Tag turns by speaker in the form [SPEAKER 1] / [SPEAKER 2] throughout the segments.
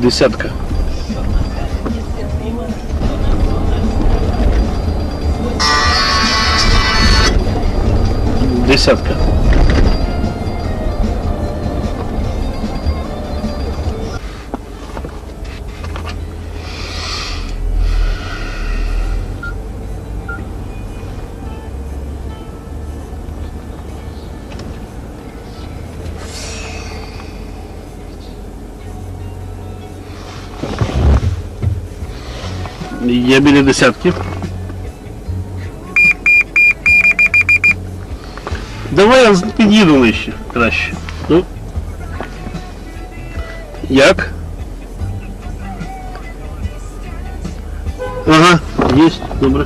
[SPEAKER 1] Десятка. Десятка. Є біля десятки. Давай я з- під'їду нижче краще. Ну. Як? Ага, есть, добре.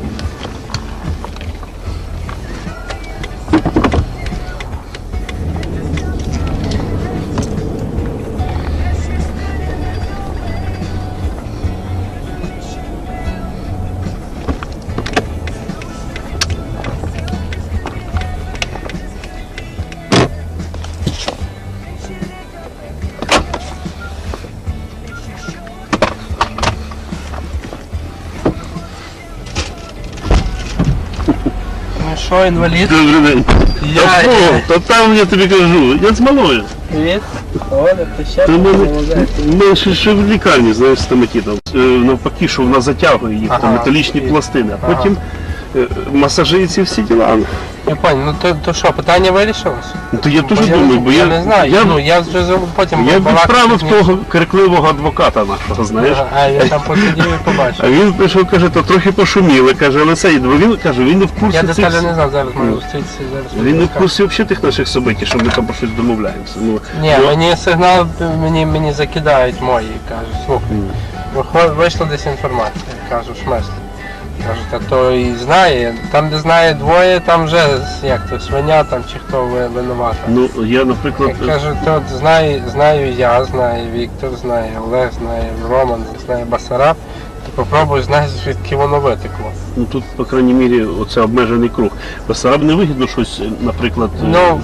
[SPEAKER 2] Що, інвалід?
[SPEAKER 1] Добрий день.
[SPEAKER 2] Я-
[SPEAKER 1] Та що? Та там я тобі кажу, я з малою.
[SPEAKER 2] Привіт. Оля, ти ще
[SPEAKER 1] Та в ми ще, ще в лікарні, знаєш, стоматітом. Е, Навпаки, що вона затягує їх, там металічні пластини, а потім е, масажі і ці всі діла.
[SPEAKER 2] Я понял, ну то, то що, питання вирішилось?
[SPEAKER 1] Ну, то я теж
[SPEAKER 2] Бо
[SPEAKER 1] думаю, бо я,
[SPEAKER 2] не знаю,
[SPEAKER 1] я,
[SPEAKER 2] ну я вже потім
[SPEAKER 1] я відправив
[SPEAKER 2] з
[SPEAKER 1] того крикливого адвоката нашого, знаєш.
[SPEAKER 2] А я там посидів і
[SPEAKER 1] А він прийшов, каже, то трохи пошуміли, каже, але це, бо він каже, він не в курсі
[SPEAKER 2] Я деталі
[SPEAKER 1] всіх-
[SPEAKER 2] не знав, зараз маю
[SPEAKER 1] Ну.
[SPEAKER 2] зустрітися зараз.
[SPEAKER 1] Він не в курсі взагалі тих наших событий, що ми там про щось домовляємося. Ну,
[SPEAKER 2] Ні,
[SPEAKER 1] ну,
[SPEAKER 2] мені сигнал, мені, мені закидають мої, кажуть, слухай, виход- вийшла десь інформація, кажу. Кажу, та то і знає, там де знає двоє, там вже як то свиня там чи хто ви- винувата.
[SPEAKER 1] ну, я, наприклад,
[SPEAKER 2] Я кажу, то знаю, знаю я, знає Віктор, знає Олег, знає Роман, знає Басараб. І попробуй знай, звідки воно витекло.
[SPEAKER 1] ну, тут, по крайній мірі, оце обмежений круг. Басараб не вигідно щось, наприклад, е,
[SPEAKER 2] Ну,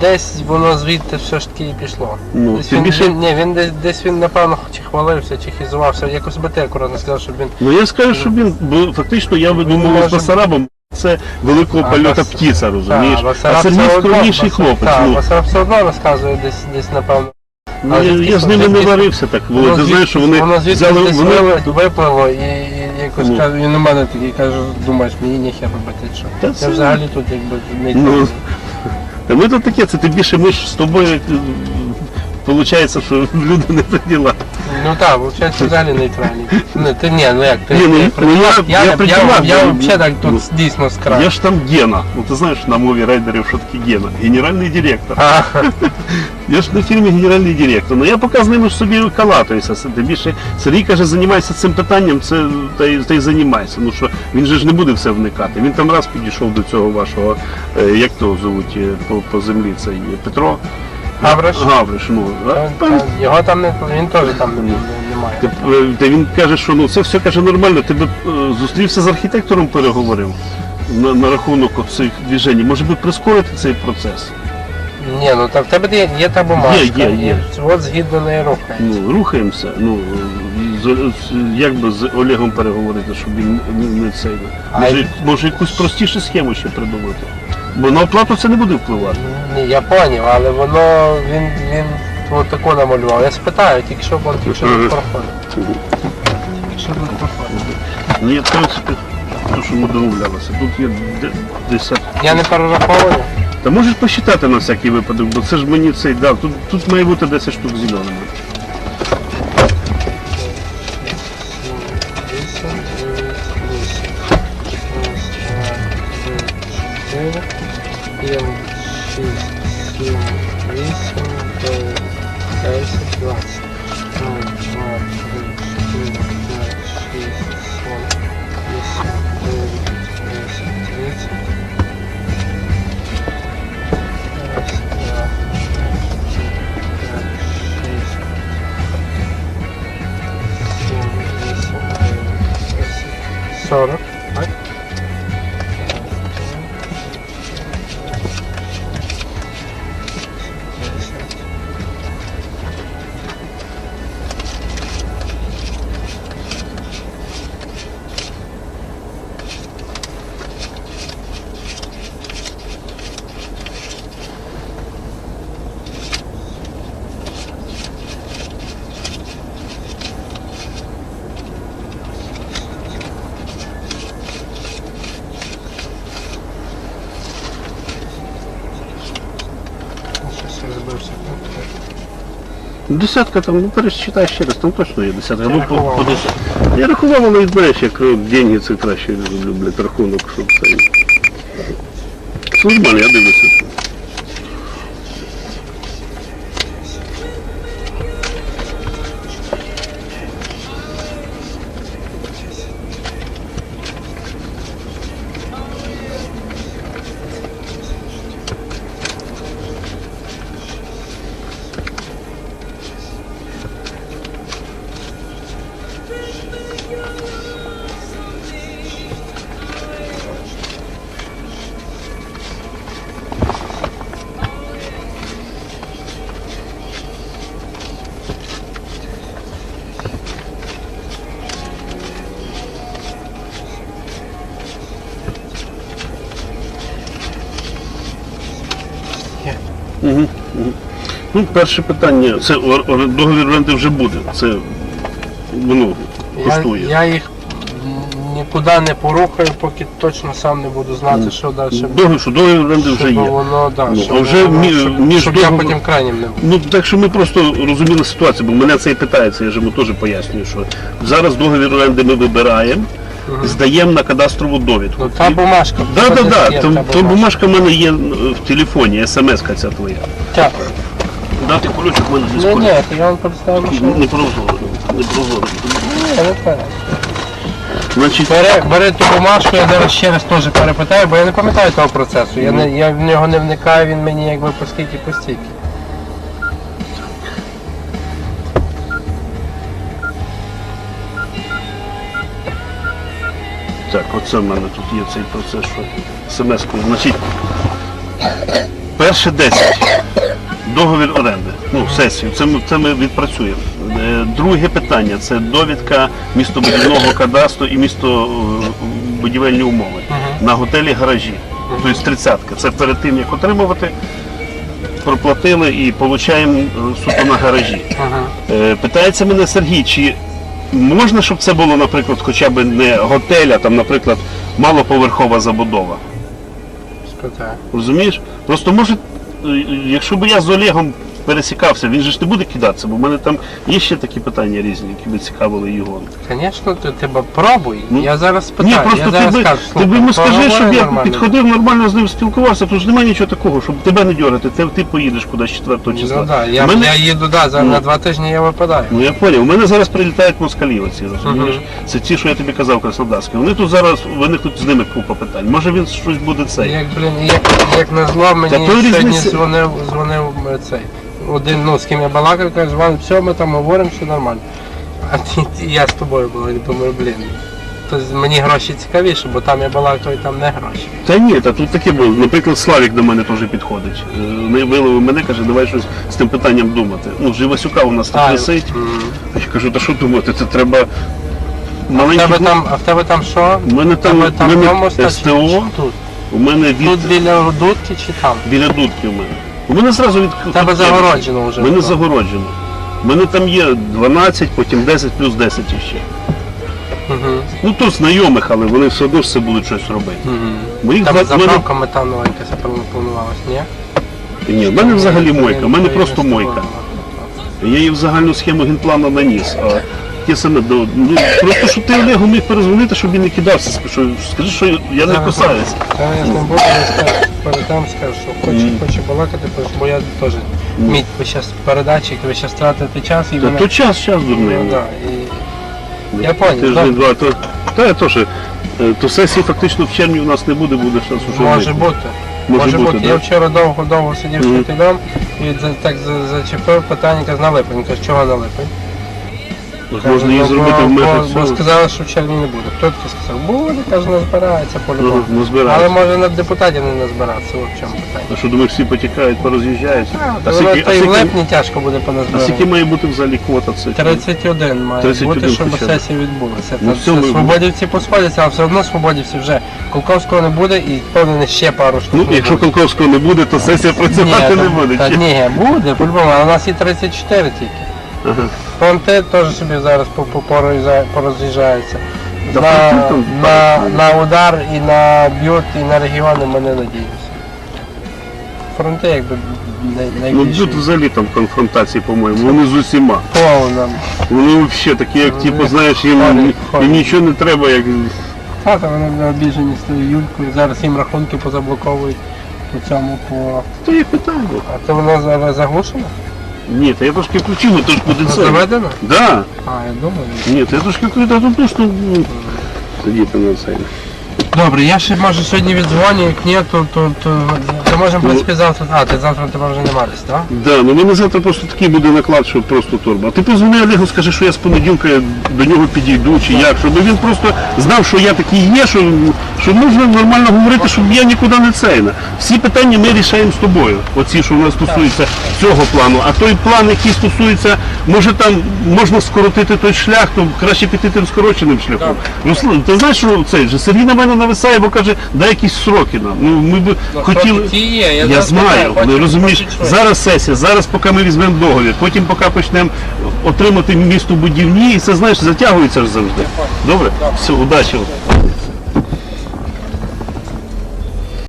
[SPEAKER 2] десь воно звідти все ж таки і пішло.
[SPEAKER 1] Ну,
[SPEAKER 2] десь
[SPEAKER 1] тим
[SPEAKER 2] він,
[SPEAKER 1] більше-
[SPEAKER 2] він, ні, він десь, десь він, напевно, чи хвалився, чи хізувався. Якось би ти акуратно сказав, щоб він.
[SPEAKER 1] Ну я скажу, що він, бо фактично я веду
[SPEAKER 2] Він
[SPEAKER 1] з
[SPEAKER 2] може-
[SPEAKER 1] Басарабом, це великого
[SPEAKER 2] А,
[SPEAKER 1] польота
[SPEAKER 2] Бас-
[SPEAKER 1] птиця, розумієш?
[SPEAKER 2] Та,
[SPEAKER 1] а
[SPEAKER 2] Басараб
[SPEAKER 1] Сергій
[SPEAKER 2] все одно-
[SPEAKER 1] скромніший хлопець.
[SPEAKER 2] Так,
[SPEAKER 1] ну.
[SPEAKER 2] Басараб все одно розказує десь, десь напевно.
[SPEAKER 1] Ну,
[SPEAKER 2] А
[SPEAKER 1] я,
[SPEAKER 2] звідки-
[SPEAKER 1] я з ними не
[SPEAKER 2] звідки-
[SPEAKER 1] варився так, Володь. Ти знаєш, що вони
[SPEAKER 2] воно звідти
[SPEAKER 1] взяли,
[SPEAKER 2] десь
[SPEAKER 1] вони,
[SPEAKER 2] вили- випливо і, і якось
[SPEAKER 1] Ну.
[SPEAKER 2] каже, він у мене такий каже, думаєш, мені ніхер робити, що.
[SPEAKER 1] Та
[SPEAKER 2] Я
[SPEAKER 1] це-
[SPEAKER 2] взагалі тут якби не
[SPEAKER 1] Ну, ми тут таке, це тим більше ми ж з тобою, виходить, що люди не при ділах.
[SPEAKER 2] Ну так, виходить, взагалі нейтральний. Ну ти ні, ну як, ти,
[SPEAKER 1] Ні, ну,
[SPEAKER 2] ти
[SPEAKER 1] ну,
[SPEAKER 2] при-
[SPEAKER 1] я-
[SPEAKER 2] я,
[SPEAKER 1] я
[SPEAKER 2] я,
[SPEAKER 1] при
[SPEAKER 2] я,
[SPEAKER 1] ну,
[SPEAKER 2] взагалі так тут
[SPEAKER 1] ну,
[SPEAKER 2] дійсно скрав.
[SPEAKER 1] Я ж там Гена. Ну ти знаєш на мові райдерів, що таке Гена. Генеральний директор.
[SPEAKER 2] А,
[SPEAKER 1] Я ж на фільмі генеральний директор. Ну я поки з ними ж собі калатуюся. Це Тим більше Сергій каже, займайся цим питанням, це та й, та й займайся. Ну що він же ж не буде все вникати. Він там раз підійшов до цього вашого, е, як того зовуть е, по, по землі, це є Петро.
[SPEAKER 2] Гавриш?
[SPEAKER 1] Гавриш, ну.
[SPEAKER 2] та-
[SPEAKER 1] пан-
[SPEAKER 2] та Його там не, він теж там не- не- немає.
[SPEAKER 1] Та, е, Та він каже, що ну це все каже нормально. Ти би е, зустрівся з архітектором, переговорив на, на рахунок цих движень. Може би прискорити цей процес.
[SPEAKER 2] Ні, ну та в тебе є, є та бумажка,
[SPEAKER 1] Є, є, є.
[SPEAKER 2] і от згідно неї рухається.
[SPEAKER 1] Ну, рухаємося. Ну, з, з- як би з Олегом переговорити, щоб він не, не цей.
[SPEAKER 2] А
[SPEAKER 1] Може,
[SPEAKER 2] й-
[SPEAKER 1] може якусь простішу схему ще придумати. Бо на оплату це не буде впливати.
[SPEAKER 2] Ні, я поняв, але воно він, він от таку намалював. Я спитаю, тільки що бо тільки що
[SPEAKER 1] Мгм.
[SPEAKER 2] не проходить. Тільки що не проходить.
[SPEAKER 1] Ні, в принципі, то, що ми домовлялися. Тут є де- 10.
[SPEAKER 2] Я не перераховую.
[SPEAKER 1] Та можеш посчитати на всякий випадок, бо це ж мені цей дав. Тут, тут має бути 10 штук зеленими.
[SPEAKER 2] Дев'ять, двадцять. П'ять, шість, сім, вісім, дев'ять, десять, тридцять. Раз, два, три, п'ять, шість, сім, вісім, дев'ять, десять, сорок,
[SPEAKER 1] Десятка там, ну пересчитай ще раз, там точно є десятка.
[SPEAKER 2] Я
[SPEAKER 1] Ну,
[SPEAKER 2] рахував?
[SPEAKER 1] по Я рахував, але знаєш, як е, деньги це краще люблять рахунок, щоб це. Служба, нормально, я дивлюся. Ну, перше питання, це ор- ор- договір оренди вже буде. Це воно
[SPEAKER 2] Я,
[SPEAKER 1] коштує.
[SPEAKER 2] я їх нікуди не порухаю, поки точно сам не буду знати, що далі буде.
[SPEAKER 1] Договір, що договір оренди вже
[SPEAKER 2] Щоб
[SPEAKER 1] є.
[SPEAKER 2] воно, да,
[SPEAKER 1] Ну,
[SPEAKER 2] щоб,
[SPEAKER 1] а вже
[SPEAKER 2] воно-
[SPEAKER 1] мі-
[SPEAKER 2] щоб,
[SPEAKER 1] між
[SPEAKER 2] щоб я
[SPEAKER 1] договор-
[SPEAKER 2] потім крайнім не був.
[SPEAKER 1] Ну так що ми просто розуміли ситуацію, бо мене це і питається, я ж йому теж пояснюю, що зараз договір оренди ми вибираємо, здаємо на кадастрову довідку.
[SPEAKER 2] Ну та бумажка.
[SPEAKER 1] Да.
[SPEAKER 2] є
[SPEAKER 1] Там,
[SPEAKER 2] та
[SPEAKER 1] бумажка в мене є в телефоні, смс-ка ця твоя.
[SPEAKER 2] Так.
[SPEAKER 1] Дати ключик в мене десь
[SPEAKER 2] Ну ні, я вам представив машину.
[SPEAKER 1] Не прозоро, не прозоро.
[SPEAKER 2] Ні, не треба.
[SPEAKER 1] Значить,
[SPEAKER 2] Бери, бери ту бумажку, я зараз ще раз теж перепитаю, бо я не пам'ятаю того процесу. Я, не, я в нього не вникаю, він мені якби постійки постійки.
[SPEAKER 1] так, оце в мене тут є цей процес, що смс-кою. Значить, перше 10. Договір оренди. Ну, сесію. Це ми, це ми відпрацюємо. Е, Друге питання це довідка містобудівного кадастру і містобудівельні умови на готелі гаражі. Тобто тридцятка. Це перед тим, як отримувати, проплатили і отримуємо суто на гаражі.
[SPEAKER 2] Ага.
[SPEAKER 1] Е, Питається мене Сергій, чи можна, щоб це було, наприклад, хоча б не готель, а там, наприклад, малоповерхова забудова.
[SPEAKER 2] Спитаю.
[SPEAKER 1] Розумієш? Просто може, е, якщо б я з Олегом пересікався, він же ж не буде кидатися, бо в мене там є ще такі питання різні, які би цікавили його.
[SPEAKER 2] Звісно, ти тебе пробуй.
[SPEAKER 1] Ну,
[SPEAKER 2] я зараз спитаю.
[SPEAKER 1] Ні, просто
[SPEAKER 2] я
[SPEAKER 1] ти
[SPEAKER 2] зараз
[SPEAKER 1] би,
[SPEAKER 2] скажу,
[SPEAKER 1] ти би йому скажи, щоб я
[SPEAKER 2] нормально.
[SPEAKER 1] підходив нормально з ним спілкувався, тут ж немає нічого такого, щоб тебе не дьорати, ти, ти поїдеш кудись 4 числа.
[SPEAKER 2] Ну, да, я,
[SPEAKER 1] Мене-
[SPEAKER 2] я їду да, за,
[SPEAKER 1] Ну.
[SPEAKER 2] на два тижні я випадаю.
[SPEAKER 1] Ну я поняв, у мене зараз прилітають москалі оці, розумієш?
[SPEAKER 2] Мгм.
[SPEAKER 1] Це ті, що я тобі казав, краснодарські. Вони тут зараз, виникнуть з ними купа питань. Може він щось буде цей.
[SPEAKER 2] Як, блін, як, як назло мені сьогодні
[SPEAKER 1] різниця-
[SPEAKER 2] дзвонив, дзвонив е, цей. Один, ну, з ким я балакав, каже, Ван, все, ми там говоримо, все нормально. А ти, я з тобою балакаю, думаю, блін. То мені гроші цікавіше, бо там я балакаю, там не гроші.
[SPEAKER 1] Та ні, та тут таке було. Наприклад, Славік до мене теж підходить. Е, Не виловив мене, каже, давай щось з тим питанням думати. Ну, Живасюка у нас тут
[SPEAKER 2] А,
[SPEAKER 1] висить.
[SPEAKER 2] м.
[SPEAKER 1] Я кажу, та що думати, це треба
[SPEAKER 2] В
[SPEAKER 1] маленький.
[SPEAKER 2] тебе там, а в тебе там що?
[SPEAKER 1] У мене
[SPEAKER 2] В тебе
[SPEAKER 1] там, мене? СТО,
[SPEAKER 2] Тут.
[SPEAKER 1] у мене від
[SPEAKER 2] Тут біля дудки чи там?
[SPEAKER 1] біля дудки у мене. У мене зразу від
[SPEAKER 2] тебе загороджено вже.
[SPEAKER 1] У мене загороджено. У мене там є 12, потім 10 плюс 10 іще.
[SPEAKER 2] Мгм.
[SPEAKER 1] Ну тут знайомих, але вони все одно це будуть щось робити.
[SPEAKER 2] Мгм.
[SPEAKER 1] Моїх
[SPEAKER 2] Тебе
[SPEAKER 1] два- в мене,
[SPEAKER 2] заправка метанова якась планувалась, ні?
[SPEAKER 1] ні, в мене взагалі мойка, в мене просто мойка. Я її в загальну схему генплану наніс. А ті саме до ну просто щоб ти Олегу міг перезвонити, щоб він не кидався. Скажи, скажи, що я не
[SPEAKER 2] Зараз.
[SPEAKER 1] кусаюсь.
[SPEAKER 2] Та я з ним буду, я скажу, передам, скажу, що хоче, хоче балакати, бо я теж мідь ви зараз передатчик, ви зараз тратите час і
[SPEAKER 1] Та
[SPEAKER 2] мене...
[SPEAKER 1] то час, час дурний.
[SPEAKER 2] Ну, да, і... Я понял,
[SPEAKER 1] Тиждень, два, то, та я теж. е, То сесії фактично в червні у нас не буде, буде шанс уже
[SPEAKER 2] Може бути.
[SPEAKER 1] Може бути,
[SPEAKER 2] бути.
[SPEAKER 1] да?
[SPEAKER 2] Я вчора довго-довго сидів з
[SPEAKER 1] Мгм.
[SPEAKER 2] капітаном і за- так за- зачепив питання, каже, на липень. Каже, чого на липень? Каже,
[SPEAKER 1] Можна її
[SPEAKER 2] «Ну,
[SPEAKER 1] зробити
[SPEAKER 2] бо-
[SPEAKER 1] в межах
[SPEAKER 2] бо, бо
[SPEAKER 1] цього.
[SPEAKER 2] сказали, що в червні не буде. Хто таки сказав? Буде, каже, не збирається по-любому.
[SPEAKER 1] Ага, не
[SPEAKER 2] Але може на депутатів не назбиратися, от в чому питання.
[SPEAKER 1] А що думаєш, всі потікають, пороз'їжджаються?
[SPEAKER 2] А,
[SPEAKER 1] скільки,
[SPEAKER 2] воно
[SPEAKER 1] а
[SPEAKER 2] в
[SPEAKER 1] скільки,
[SPEAKER 2] липні тяжко буде
[SPEAKER 1] а скільки
[SPEAKER 2] поназбирати.
[SPEAKER 1] має бути взагалі квота цих?
[SPEAKER 2] 31 має
[SPEAKER 1] 31
[SPEAKER 2] бути, щоб
[SPEAKER 1] хоча б.
[SPEAKER 2] сесія відбулася.
[SPEAKER 1] Ну,
[SPEAKER 2] Та
[SPEAKER 1] все, ми-
[SPEAKER 2] свободівці посходяться, а все одно свободівці вже. Колковського не буде і впевнений ще пару штук.
[SPEAKER 1] Ну,
[SPEAKER 2] не
[SPEAKER 1] якщо
[SPEAKER 2] буде.
[SPEAKER 1] Колковського не буде, то сесія працювати не буде.
[SPEAKER 2] Та,
[SPEAKER 1] чи?
[SPEAKER 2] ні, буде, по-любому, а у нас є 34 тільки. Фронти теж собі зараз по- по- пороз'їжджаються.
[SPEAKER 1] Да
[SPEAKER 2] На, на, на удар і на б'ют, і на регіони ми не надіємося. фронти, якби най-
[SPEAKER 1] Ну
[SPEAKER 2] найбільше.
[SPEAKER 1] тут взагалі там конфронтації, по-моєму, вони з усіма.
[SPEAKER 2] Повна.
[SPEAKER 1] Вони взагалі такі, як типу, знаєш, їм, їм нічого не треба, як.
[SPEAKER 2] Та, та вони обіжені з тою Юлькою. Зараз їм рахунки позаблоковують по цьому по.
[SPEAKER 1] То є питання.
[SPEAKER 2] А то воно заглушено?
[SPEAKER 1] Ні, та я просто
[SPEAKER 2] включил
[SPEAKER 1] це.
[SPEAKER 2] заведено?
[SPEAKER 1] Да.
[SPEAKER 2] А, я думаю.
[SPEAKER 1] Нет, я трошки включив, та тут просто ну, на це.
[SPEAKER 2] Добре, я ще може сьогодні віддзвоню, як ні, то, то, то, то можемо, в принципі, завтра. А, ти завтра тебе вже нема десь, так?
[SPEAKER 1] Да, ну в мене завтра просто такий буде наклад, що просто турбо. А ти позвони Олегу, скажи, що я з понеділка до нього підійду, чи як, щоб він просто знав, що я такий є, що, що можна нормально говорити, щоб я нікуди не цейна. Всі питання ми рішаємо з тобою. Оці, що в нас стосуються цього плану. А той план, який стосується, може там можна скоротити той шлях, то краще піти тим скороченим шляхом. Руслан, ти знаєш, що же Сергій на мене нависає, бо каже, дай якісь сроки нам. Ну ми б хотіли.
[SPEAKER 2] Ті є, я,
[SPEAKER 1] Я
[SPEAKER 2] зараз
[SPEAKER 1] знаю,
[SPEAKER 2] питаю,
[SPEAKER 1] але розумієш, зараз сесія, зараз поки ми візьмемо договір, потім поки почнемо отримати містобудівні, і це знаєш, затягується ж завжди. Добре? Все, удачі.